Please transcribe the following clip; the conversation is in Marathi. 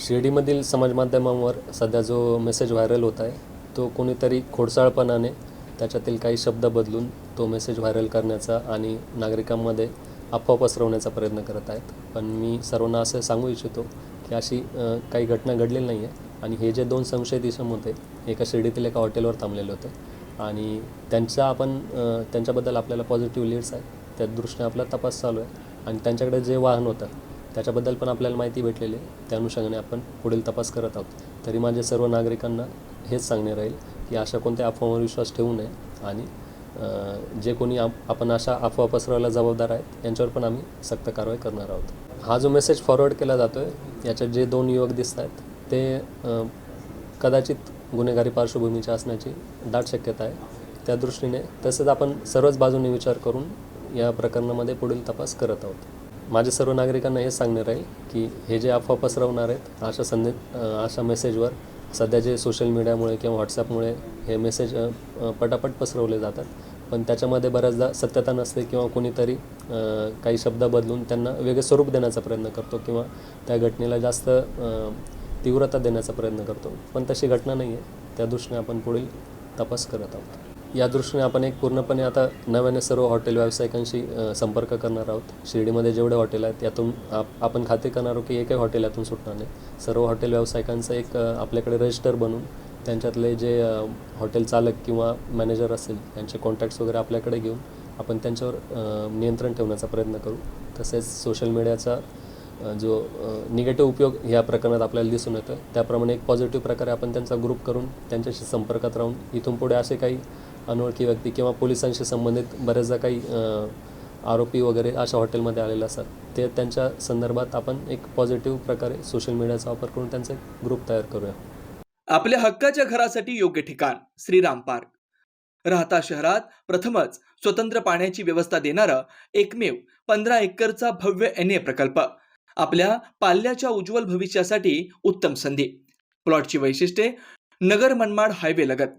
शिर्डीमधील समाजमाध्यमांवर सध्या जो मेसेज व्हायरल होत आहे तो कोणीतरी खोडसाळपणाने त्याच्यातील काही शब्द बदलून तो मेसेज व्हायरल करण्याचा आणि नागरिकांमध्ये अफवा पसरवण्याचा प्रयत्न करत आहेत. पण मी सर्वांना असं सांगू इच्छितो की अशी काही घटना घडलेली नाही आहे आणि हे जे दोन संशयित इसम होते एका शिर्डीतील एका हॉटेलवर थांबलेले होते. आणि त्यांचा आपण त्यांच्याबद्दल आपल्याला पॉझिटिव्ह लीड्स आहेत त्या दृष्टीने आपला तपास चालू आहे. आणि त्यांच्याकडे जे वाहन होतं त्याच्याबद्दल पण आपल्याला माहिती भेटलेली आहे. त्या अनुषंगाने आपण पुढील तपास करत आहोत. तरी माझ्या सर्व नागरिकांना हेच सांगणे राहील की अशा कोणत्या अफवांवर विश्वास ठेवू नये आणि जे कोणी आप आपण अशा अफवा पसरवायला जबाबदार आहेत यांच्यावर पण आम्ही सक्त कारवाई करणार आहोत. हा जो मेसेज फॉरवर्ड केला जातो आहे याच्यात जे दोन युवक दिसत आहेत ते कदाचित गुन्हेगारी पार्श्वभूमीच्या असण्याची दाट शक्यता आहे. त्या दृष्टीने तसेच आपण सर्वच बाजूने विचार करून या प्रकरणामध्ये पुढील तपास करत आहोत. माझे सर्व नागरिकांना हे सांगणार आहे की हे जे अफवा पसरवणार आहेत अशा संदे अशा मेसेजवर सध्या जे सोशल मीडियामुळे किंवा व्हॉट्सॲपमुळे हे मेसेज पटापट पसरवले जातात. पण त्याच्यामध्ये बऱ्याचदा सत्यता नसते किंवा कोणीतरी काही शब्द बदलून त्यांना वेगळे स्वरूप देण्याचा प्रयत्न करतो किंवा त्या घटनेला जास्त तीव्रता देण्याचा प्रयत्न करतो. पण तशी घटना नाही आहे त्या दृष्टीने आपण पुढील तपास करत आहोत. या दृष्टीने आपण एक पूर्णपणे आता नव्याने सर्व हॉटेल व्यावसायिकांशी संपर्क करणार आहोत. शिर्डीमध्ये जेवढे हॉटेल आहेत यातून आप आपण खात्री करणार आहोत की एकही हॉटेल यातून सुटणार नाही. सर्व हॉटेल व्यावसायिकांचं एक आपल्याकडे रजिस्टर बनवून त्यांच्यातले जे हॉटेल चालक किंवा मॅनेजर असेल त्यांचे कॉन्टॅक्ट्स वगैरे आपल्याकडे घेऊन आपण त्यांच्यावर नियंत्रण ठेवण्याचा प्रयत्न करू. तसेच सोशल मीडियाचा जो निगेटिव्ह उपयोग ह्या प्रकरणात आपल्याला दिसून येतो त्याप्रमाणे एक पॉझिटिव्ह प्रकारे आपण त्यांचा ग्रुप करून त्यांच्याशी संपर्कात राहून इथून पुढे असे काही अनोळखी व्यक्ती किंवा पोलिसांशी संबंधित बऱ्याचदा काही आरोपी वगैरे अशा हॉटेलमध्ये आलेले असतात. ते त्यांच्या संदर्भात आपण एक पॉझिटिव्ह प्रकारे सोशल मीडियाचा वापर करून त्यांचा एक ग्रुप तयार करूया. आपल्या हक्काच्या घरासाठी योग्य ठिकाण श्रीराम पार्क. राहता शहरात प्रथमच स्वतंत्र पाण्याची व्यवस्था देणारा एकमेव पंधरा एकरचा भव्य एन ए प्रकल्प. आपल्या पाल्याच्या उज्ज्वल भविष्यासाठी उत्तम संधी. प्लॉटची वैशिष्ट्ये नगर मनमाड हायवे लगत.